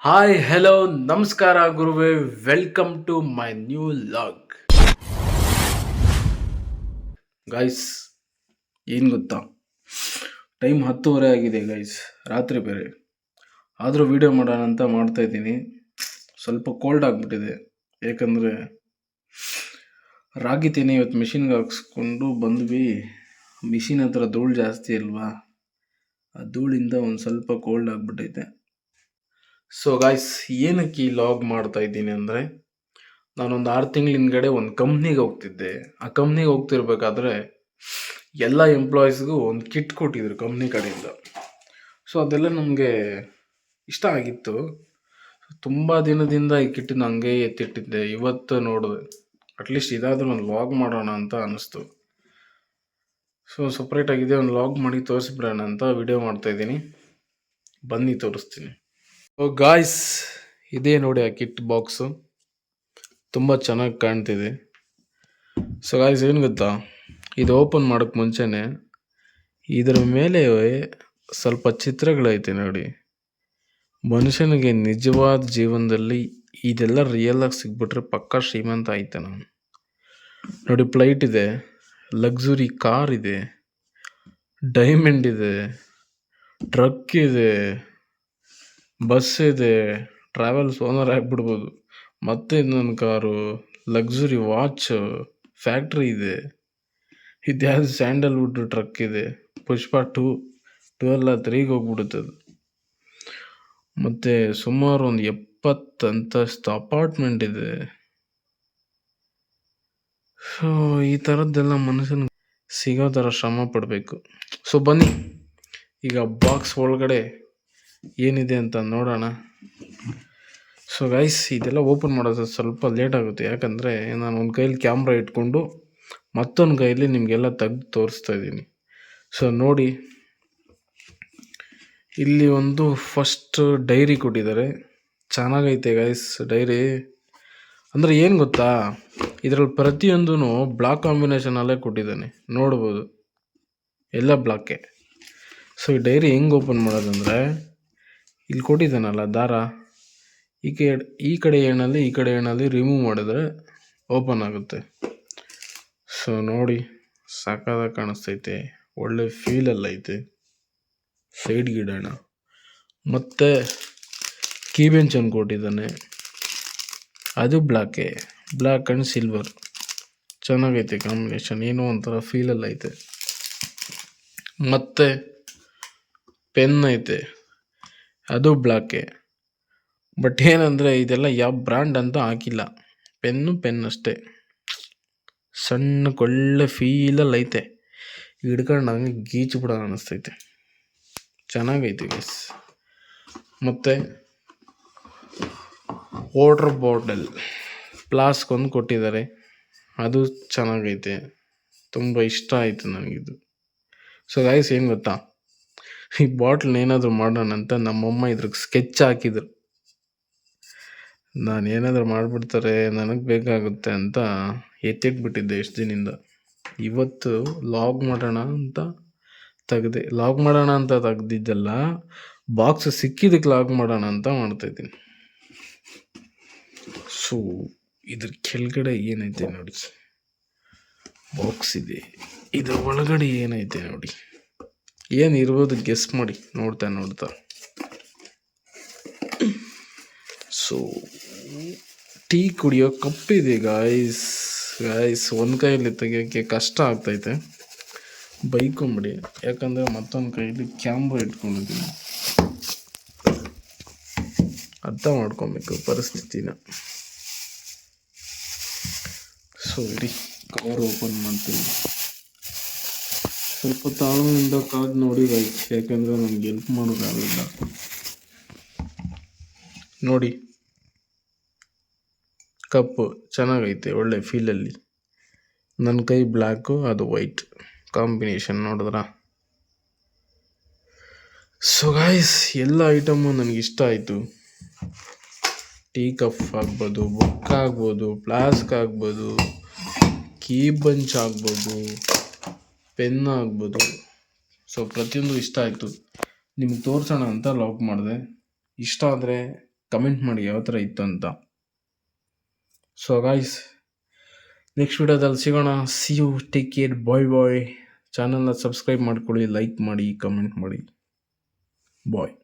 Hi hello ನಮಸ್ಕಾರ ಗುರುವೆ welcome to my new vlog guys ಏನು ಗೊತ್ತಾ? ಟೈಮ್ ಹತ್ತುವರೆ ಆಗಿದೆ ಗೈಸ್ ರಾತ್ರಿ ಬೇರೆ. ಆದರೂ ವಿಡಿಯೋ ಮಾಡೋಣ ಅಂತ ಮಾಡ್ತಾ ಇದ್ದೀನಿ. ಸ್ವಲ್ಪ ಕೋಲ್ಡ್ ಆಗಿಬಿಟ್ಟಿದೆ. ಏಕೆಂದರೆ ರಾಗಿ ತೇನೆ ಇವತ್ತು ಮಿಷಿನ್ಗೆ ಹಾಕ್ಸ್ಕೊಂಡು ಬಂದ್ವಿ. ಮಿಷಿನ್ ಹತ್ರ ಧೂಳು ಜಾಸ್ತಿ ಅಲ್ವಾ? ಆ ಧೂಳಿಂದ ಒಂದು ಸ್ವಲ್ಪ ಕೋಲ್ಡ್ ಆಗಿಬಿಟ್ಟೈತೆ. ಸೊ ಗಾಯ್ಸ್ ಏನಕ್ಕೆ ಈ ಲಾಗ್ ಮಾಡ್ತಾ ಇದ್ದೀನಿ ಅಂದರೆ, ನಾನೊಂದು ಆರು ತಿಂಗಳ ಹಿಂದ್ಗಡೆ ಒಂದು ಕಂಪ್ನಿಗೆ ಹೋಗ್ತಿದ್ದೆ. ಆ ಕಂಪ್ನಿಗೆ ಹೋಗ್ತಿರ್ಬೇಕಾದ್ರೆ, ಎಲ್ಲ ಎಂಪ್ಲಾಯೀಸ್ಗೂ ಒಂದು ಕಿಟ್ ಕೊಟ್ಟಿದ್ರು ಕಂಪ್ನಿ ಕಡೆಯಿಂದ. ಸೊ ಅದೆಲ್ಲ ನಮಗೆ ಇಷ್ಟ ಆಗಿತ್ತು. ತುಂಬ ದಿನದಿಂದ ಈ ಕಿಟ್ಟನ್ನ ಹಂಗೆ ಎತ್ತಿಟ್ಟಿದ್ದೆ. ಇವತ್ತು ನೋಡಿದೆ ಅಟ್ಲೀಸ್ಟ್ ಇದಾದರೂ ಒಂದು ಲಾಗ್ ಮಾಡೋಣ ಅಂತ ಅನ್ನಿಸ್ತು ಸೊ ಸಪ್ರೇಟಾಗಿದೆ ಒಂದು ಲಾಗ್ ಮಾಡಿ ತೋರಿಸ್ಬಿಡೋಣ ಅಂತ ವಿಡಿಯೋ ಮಾಡ್ತಾ ಇದ್ದೀನಿ. ಬನ್ನಿ, ತೋರಿಸ್ತೀನಿ. ಗಾಯ್ಸ್ ಇದೇ ನೋಡಿ ಆ ಕಿಟ್ ಬಾಕ್ಸು ತುಂಬ ಚೆನ್ನಾಗಿ ಕಾಣ್ತಿದೆ. ಸೊ ಗಾಯ್ಸ್ ಏನು ಗೊತ್ತಾ? ಇದು ಓಪನ್ ಮಾಡೋಕ್ಕೆ ಮುಂಚೆನೆ ಇದರ ಮೇಲೆ ಸ್ವಲ್ಪ ಚಿತ್ರಗಳೈತೆ ನೋಡಿ. ಮನುಷ್ಯನಿಗೆ ನಿಜವಾದ ಜೀವನದಲ್ಲಿ ಇದೆಲ್ಲ ರಿಯಲಾಗಿ ಆಗಿ ಸಿಕ್ಬಿಟ್ರೆ ಪಕ್ಕಾ ಶ್ರೀಮಂತ ಆಯ್ತೆ ನಾನು. ನೋಡಿ ಫ್ಲೈಟ್ ಇದೆ ಲಕ್ಸುರಿ ಕಾರ್ ಇದೆ ಡೈಮಂಡ್ ಇದೆ ಟ್ರಕ್ ಇದೆ. ಬಸ್ ಇದೆ, ಟ್ರಾವೆಲ್ಸ್ ಓನರ್ ಆಗಿಬಿಡ್ಬೋದು. ಮತ್ತೆ ಇನ್ನೊಂದು ಕಾರು, ಲಕ್ಸುರಿ ವಾಚ್, ಫ್ಯಾಕ್ಟ್ರಿ ಇದೆ. ಇದ್ಯಾವುದು ಸ್ಯಾಂಡಲ್ವುಡ್ ಟ್ರಕ್ ಇದೆ. ಪುಷ್ಪ ಟೂ ಟೂ ಅಲ್ಲ ತ್ರೀಗೆ ಹೋಗ್ಬಿಡುತ್ತೆ ಅದು. ಮತ್ತು ಸುಮಾರು ಒಂದು ಎಪ್ಪತ್ತು ಅಂತಸ್ತು ಅಪಾರ್ಟ್ಮೆಂಟ್ ಇದೆ. ಸೊ ಈ ಥರದ್ದೆಲ್ಲ ಮನುಷ್ಯನ ಸಿಗೋ ಥರ ಶ್ರಮ ಪಡಬೇಕು. ಸೊ ಬನ್ನಿ. ಈಗ ಬಾಕ್ಸ್ ಒಳಗಡೆ ಏನಿದೆ ಅಂತ ನೋಡೋಣ. ಸೊ ಗೈಸ್ ಇದೆಲ್ಲ ಓಪನ್ ಮಾಡೋದು ಸ್ವಲ್ಪ ಲೇಟ್ ಆಗುತ್ತೆ. ಯಾಕಂದರೆ ನಾನು ಒಂದು ಕೈಯಲ್ಲಿ ಕ್ಯಾಮ್ರಾ ಇಟ್ಕೊಂಡು ಮತ್ತೊಂದು ಕೈಯಲ್ಲಿ ನಿಮಗೆಲ್ಲ ತೆಗ್ದು ತೋರಿಸ್ತಾ ಇದ್ದೀನಿ. ಸೊ ನೋಡಿ, ಇಲ್ಲಿ ಒಂದು ಫಸ್ಟ್ ಡೈರಿ ಕೊಟ್ಟಿದ್ದಾರೆ. ಚೆನ್ನಾಗೈತೆ ಗೈಸ್ ಡೈರಿ ಅಂದರೆ ಏನು ಗೊತ್ತಾ? ಇದರಲ್ಲಿ ಪ್ರತಿಯೊಂದೂ ಬ್ಲಾಕ್ ಕಾಂಬಿನೇಷನಲ್ಲೇ ಕೊಟ್ಟಿದ್ದಾನೆ. ನೋಡ್ಬೋದು. ಎಲ್ಲ ಬ್ಲಾಕೆ ಸೊ ಈ ಡೈರಿ ಹೆಂಗೆ ಓಪನ್ ಮಾಡೋದಂದರೆ ಇಲ್ಲಿ ಕೊಟ್ಟಿದ್ದಾನಲ್ಲ, ದಾರ. ಈ ಕಡೆ ಈ ಕಡೆ ಏನಲ್ಲಿ ಈ ಕಡೆ ಏನಲ್ಲಿ ರಿಮೂವ್ ಮಾಡಿದ್ರೆ ಓಪನ್ ಆಗುತ್ತೆ. ಸೊ ನೋಡಿ ಸಾಕಾದಾಗ ಕಾಣಿಸ್ತೈತೆ. ಒಳ್ಳೆ ಫೀಲಲ್ಲಿ ಐತೆ. ಸೈಡ್ ಗಿಡೋಣ ಮತ್ತು ಕೀ ಒಂದು ಕೊಟ್ಟಿದ್ದಾನೆ. ಅದು ಬ್ಲ್ಯಾಕೆ ಬ್ಲ್ಯಾಕ್ ಆ್ಯಂಡ್ ಸಿಲ್ವರ್ ಚೆನ್ನಾಗೈತೆ ಕಾಂಬಿನೇಷನ್ ಏನೋ ಒಂಥರ ಫೀಲೆಲ್ಲ ಐತೆ. ಮತ್ತು ಪೆನ್ ಐತೆ. ಅದು ಬ್ಲಾಕೆ. ಬಟ್ ಏನಂದರೆ ಇದೆಲ್ಲ ಯಾವ ಬ್ರ್ಯಾಂಡ್ ಅಂತ ಹಾಕಿಲ್ಲ ಪೆನ್ನು, ಪೆನ್ ಅಷ್ಟೇ. ಸಣ್ಣ ಒಳ್ಳೆ ಫೀಲಲ್ಲಿ ಐತೆ. ಹಿಡ್ಕೊಂಡು ಹಂಗೆ ಗೀಚು ಬಿಡೋ ಅನ್ನಿಸ್ತೈತೆ ಚೆನ್ನಾಗೈತೆ ಗೈಸ್ ಮತ್ತು ವಾಟ್ರ್ ಬಾಟಲ್ ಫ್ಲಾಸ್ಕ್ ಒಂದು ಕೊಟ್ಟಿದ್ದಾರೆ. ಅದು ಚೆನ್ನಾಗೈತೆ. ತುಂಬ ಇಷ್ಟ ಆಯಿತು ನನಗಿದು ಸೊ ಗೈಸ್ ಏನು ಗೊತ್ತಾ? ಈ ಬಾಟ್ಲ್ ಏನಾದರೂ ಮಾಡೋಣ ಅಂತ ನಮ್ಮಮ್ಮ ಇದ್ರಿಗೆ ಸ್ಕೆಚ್ ಹಾಕಿದ್ರು. ನಾನು ಏನಾದರೂ ಮಾಡಿಬಿಡ್ತಾರೆ ನನಗೆ ಬೇಕಾಗುತ್ತೆ ಅಂತ ಎತ್ತಿಟ್ಬಿಟ್ಟಿದ್ದೆ ಎಷ್ಟು ದಿನದಿಂದ. ಇವತ್ತು ಲಾಗ್ ಮಾಡೋಣ ಅಂತ ತೆಗ್ದೆ ಲಾಗ್ ಮಾಡೋಣ ಅಂತ ತೆಗ್ದಿದ್ದೆಲ್ಲ ಬಾಕ್ಸ್ ಸಿಕ್ಕಿದ್ದಕ್ಕೆ ಲಾಗ್ ಮಾಡೋಣ ಅಂತ ಮಾಡ್ತಾಯಿದ್ದೀನಿ ಸೊ ಇದ್ರ ಕೆಳಗಡೆ ಏನೈತೆ ನೋಡಿ ಬಾಕ್ಸ್ ಇದೆ. ಇದ್ರ ಒಳಗಡೆ ಏನೈತೆ ನೋಡಿ. ಏನು ಇರ್ಬೋದು ಗೆಸ್ ಮಾಡಿ, ನೋಡ್ತಾ ನೋಡ್ತಾ. ಸೊ ಟೀ ಕುಡಿಯೋ ಕಪ್ಪಿದೆ ಗಾಯ್ಸ್ ಗಾಯ್ಸ್ ಒಂದು ಕೈಯಲ್ಲಿ ತೆಗಿಯೋಕ್ಕೆ ಕಷ್ಟ ಆಗ್ತೈತೆ. ಬೈಕೊಂಬಿಡಿ, ಯಾಕಂದರೆ ಮತ್ತೊಂದು ಕೈಯಲ್ಲಿ ಕ್ಯಾಮ್ರಾ ಇಟ್ಕೊಂಡಿದ್ದೀನಿ. ಅರ್ಥ ಮಾಡ್ಕೊಬೇಕು ಪರಿಸ್ಥಿತಿನ. ಸೊ ಇಡೀ ಕವರ್ ಓಪನ್ ಮಾಡ್ತೀನಿ. ಸ್ವಲ್ಪ ತಾಳ್ಮೆಯಿಂದ ಕಾದು ನೋಡಿ ಗೈಸ್ ಯಾಕಂದರೆ ನನಗೆ ಹೆಲ್ಪ್ ಮಾಡೋಕ್ಕಾಗಲ್ಲ ನೋಡಿ. ಕಪ್ಪು, ಚೆನ್ನಾಗೈತೆ, ಒಳ್ಳೆ ಫೀಲಲ್ಲಿ ನನ್ನ ಕೈ ಬ್ಲ್ಯಾಕು ಅದು ವೈಟ್ ಕಾಂಬಿನೇಷನ್ ನೋಡಿದ್ರ? ಸೊ ಗಾಯ್ಸ್ ಎಲ್ಲ ಐಟಮು ಇಷ್ಟ ಆಯಿತು. ಟೀ ಕಪ್ ಆಗ್ಬೋದು, ಬುಕ್ ಆಗ್ಬೋದು, ಫ್ಲಾಸ್ಕ್ ಆಗ್ಬೋದು, ಕೀ ಬಂಚ್ ಆಗ್ಬೋದು. ಪೆನ್ ಆಗ್ಬೋದು. ಸೊ ಪ್ರತಿಯೊಂದು ಇಷ್ಟ ಆಯಿತು. ನಿಮ್ಗೆ ತೋರಿಸೋಣ ಅಂತ ಲಾಕ್ ಮಾಡಿದೆ. ಇಷ್ಟ ಆದರೆ ಕಮೆಂಟ್ ಮಾಡಿ ಯಾವ ಥರ ಇತ್ತು ಅಂತ. ಸೊ ಗಾಯ್ಸ್ ನೆಕ್ಸ್ಟ್ ವಿಡಿಯೋದಲ್ಲಿ ಸಿಗೋಣ. See you take care bye bye ಚಾನಲ್ನ ಸಬ್ಸ್ಕ್ರೈಬ್ ಮಾಡ್ಕೊಳ್ಳಿ ಲೈಕ್ ಮಾಡಿ ಕಮೆಂಟ್ ಮಾಡಿ. ಬಾಯ್